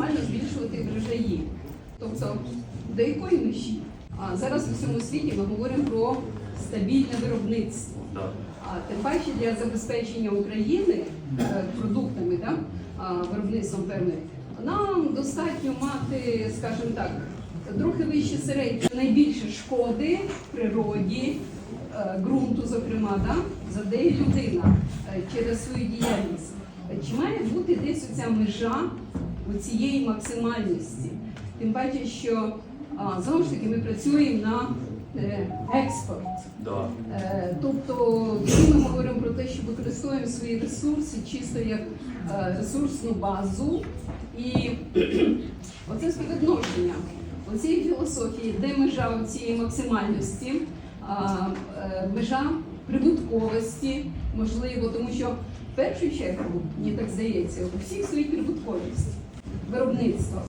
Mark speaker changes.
Speaker 1: максимально збільшувати врожаї. Тобто до якої межі? А зараз у всьому світі ми говоримо про стабільне виробництво. А тим паче для забезпечення України е, продуктами, да, виробництвом певним, нам достатньо мати, скажімо так, трохи вище середньо, найбільше шкоди природі, е, ґрунту, зокрема, да, завдає людина е, через свою діяльність. Чи має бути десь оця межа у цієї максимальності? Тим паче, що а, знову ж таки ми працюємо на е, експорт.
Speaker 2: Да.
Speaker 1: Е, Тобто, коли ми говоримо про те, що використовуємо свої ресурси чисто як е, ресурсну базу, і оце співвідношення оцієї філософії, де межа цієї максимальності, межа прибутковості, можливо, тому що в першу чергу, мені так здається, у всіх стоїть прибутковість виробництва.